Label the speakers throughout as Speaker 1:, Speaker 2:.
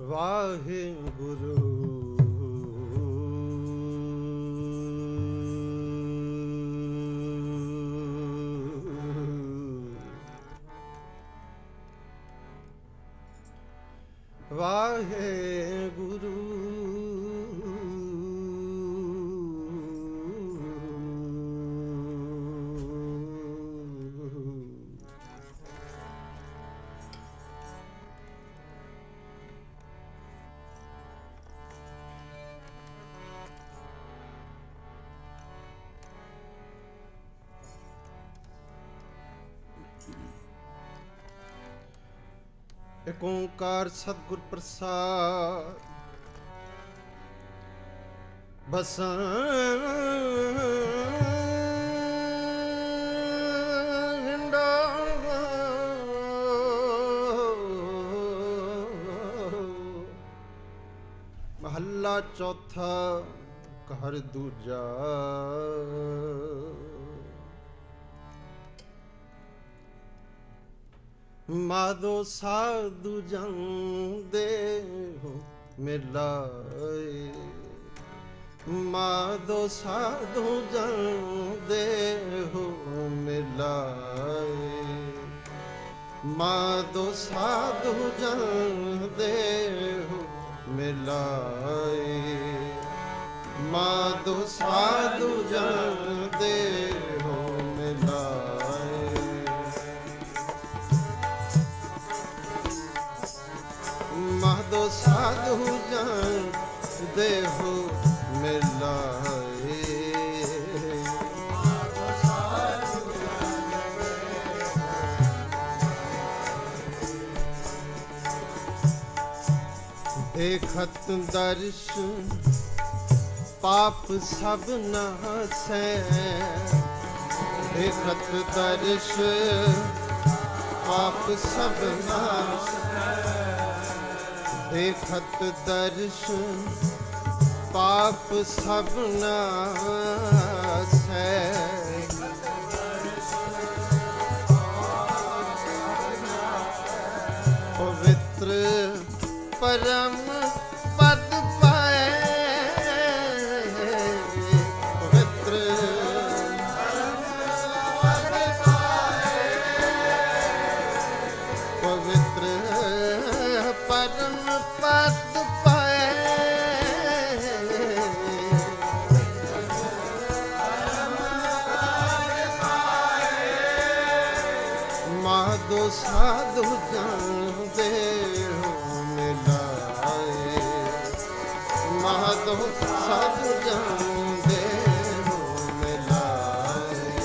Speaker 1: ਵਾਹਿਗੁਰੂ। ਏਕ ਓੰਕਾਰ ਸਤਿਗੁਰ ਪ੍ਰਸਾਦ। ਬਸੰਡਾ ਮਹੱਲਾ ਚੌਥਾ ਘਰ ਦੂਜਾ। ਮਾਦੋ ਸਾਧੂ ਜਾਂਦੇ ਹੋ ਮਿਲਾਏ। ਮਾਦੋ ਸਾਧੂ ਜਾਂਦੇ ਹੋ ਮਿਲਾਏ। ਮਾਦੋ ਸਾਧੂ ਜਾਂਦੇ ਹੋ ਮਿਲਾਏ। ਮਾਦੋ ਸਾਧੂ ਜਾਂਦੇ ਦੇਖਤ ਦਰਸ਼ਨ ਪਾਪ ਸਭ ਨਾਸੈ ਦੇਖਤ ਦਰਸ਼ ਪਾਪ ਸਭ ਨਾਸੈ ਦੇਖਤ ਦਰਸ਼ਨ ਪਾਪ ਸਭ ਨਾਸੈ ਪਵਿੱਤਰ ਪਰਮ ਸਾਧੂ ਜਾਂਦੇ ਹੋ ਮਿਲਾਏ। ਮਾਧੋ ਸਾਧੂ ਜਾਂਦੇ ਹੋ ਮਿਲਾਏ।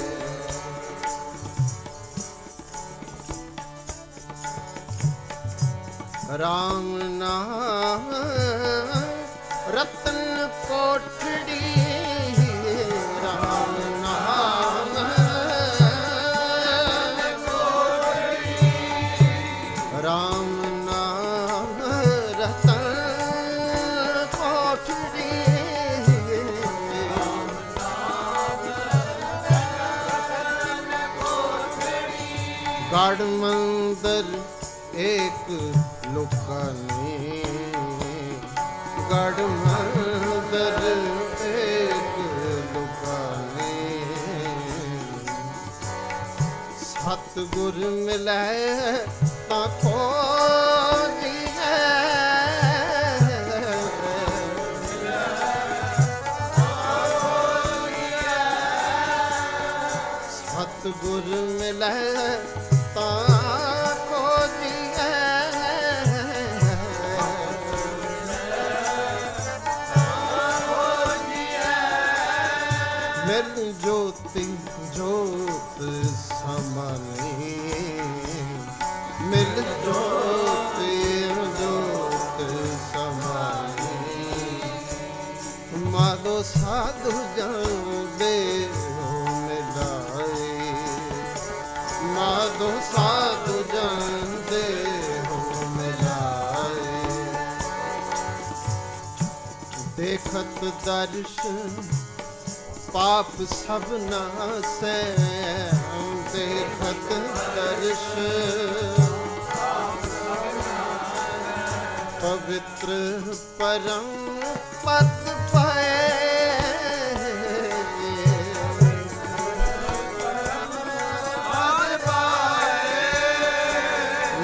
Speaker 1: ਰਾਮ ਨਾਮ ਰਤਨ ਕੋਟ ਗੜ ਮੰਦਰ ਏਕ ਨੇ। ਗੜ ਮੰਦਰ ਏਕ ਲੁਕਾਨੀ ਸਤ ਗੁਰ ਮਿਲੈ ਤਾਂ ਮਿਲ ਜੋਤੀ ਜੋਤ ਸਮਾਨੀ ਮਿਲ ਜੋਤੀ ਜੋਤ ਸਮਾਨੀ ਮਾਦੋ ਸਾਧੂ ਜਾਂਦੇ ਹੋ ਮਿਲਾਏ। ਮਾਦੋ ਸਾਧੂ ਜਾਂਦੇ ਹੋ ਮਿਲਾਏ। ਦੇਖਤ ਦਰਸ਼ਨ ਪਾਪ ਸਭ ਨਾਸੈ ਦੇਖਤ ਦਰਸ਼ ਪਵਿੱਤਰ ਪਰਮ ਪਦ ਪਾਏ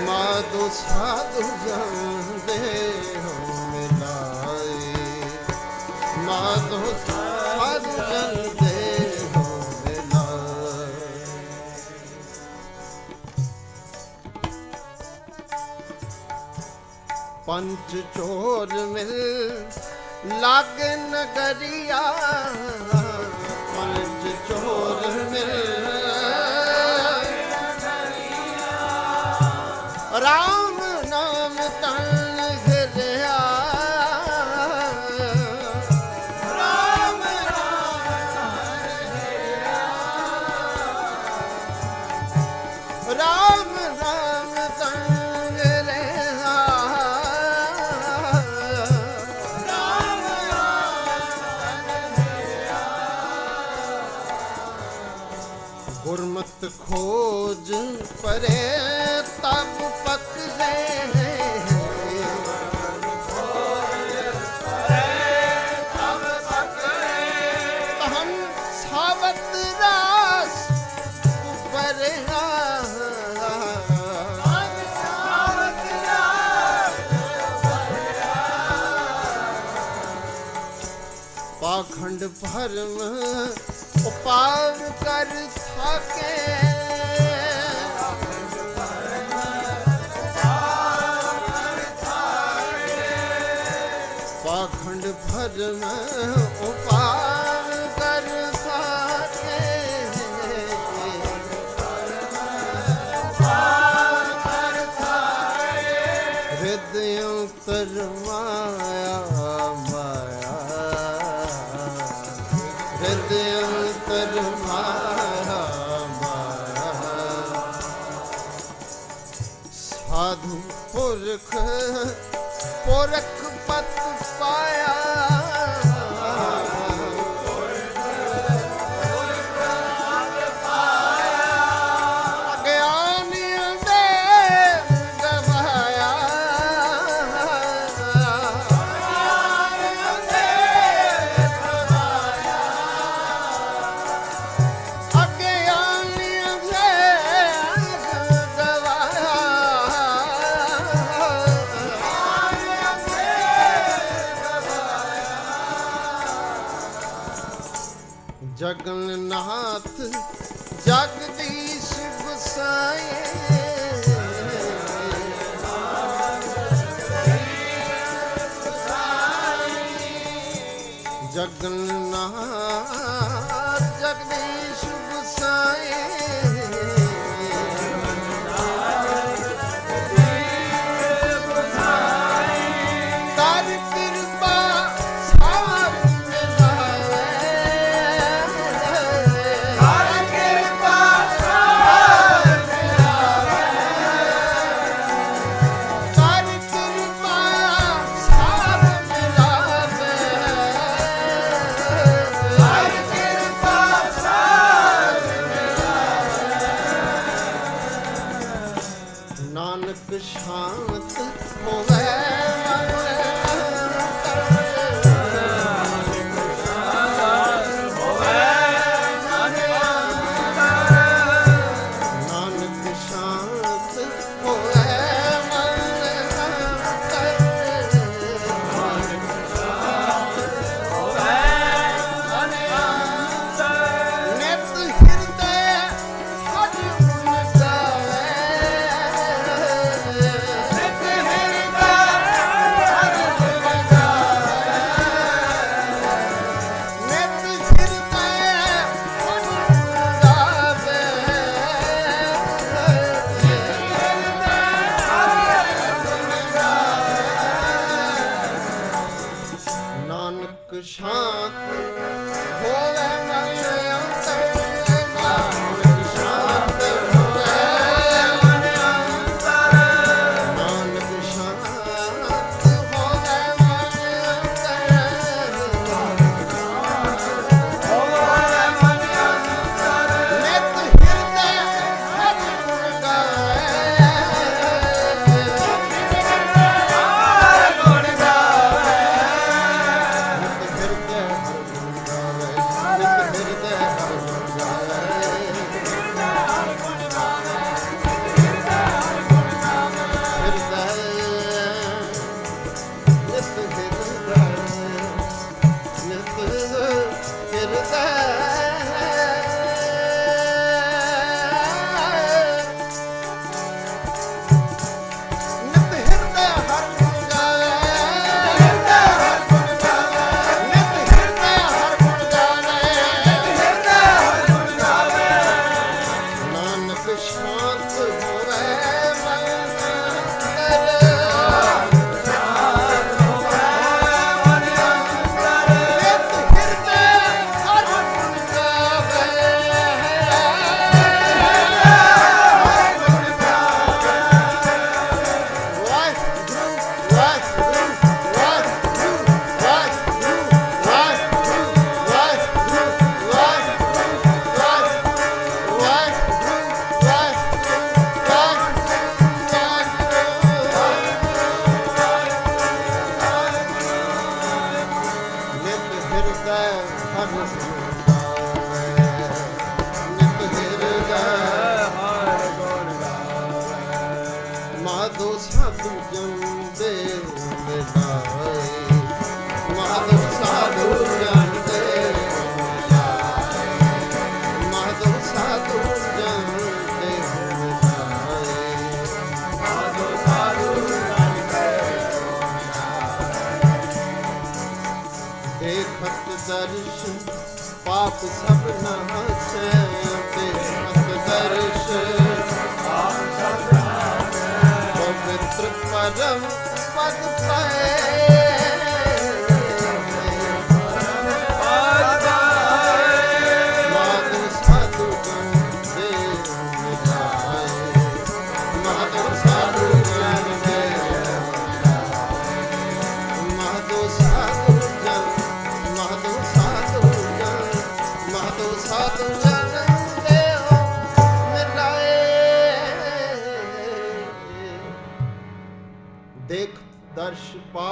Speaker 1: ਮਾਧੋ ਸਾਧੂ ਪੰਜ ਚੋਰ ਮਿਲ ਲਾਗ ਨਗਰੀਆ। ਪੰਜ ਚੋਰ ਮਿਲ ਰਾਮ ਨਾਮ ਤਨ ਘਿਰਿਆ ਰਾਮ ਰਾਮ ਰਾਮ ਗੁਰਮਤ ਖੋਜ ਪਰੇ ਤਬ ਪਤ ਪਾਖੰਡ ਭਰਮ ਉਪਾਰ ਕਰ ਥਾਕੇ। ਭਰਮ ਉਪਾਰ ਕਰ ਥਾਕੇ ਹਿਰਦਿ ਅੰਤਰ ਮਾਇਆ ਮਾਇਆ ਹਿਰਦਿ ਮਾਇਆ ਮਾਇਆ ਸਾਧੂ ਪੁਰਖ ਪੁਰਖ ਪਤ पाया ਨਾਨਕ ਸ਼ਾਂਤ ਹੋਵੇ। छाप जंबे में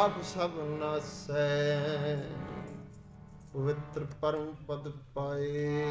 Speaker 1: ਆਪ ਸਭ ਨਾਸੈ ਪਵਿੱਤਰ ਪਰਮ ਪਦ ਪਾਏ।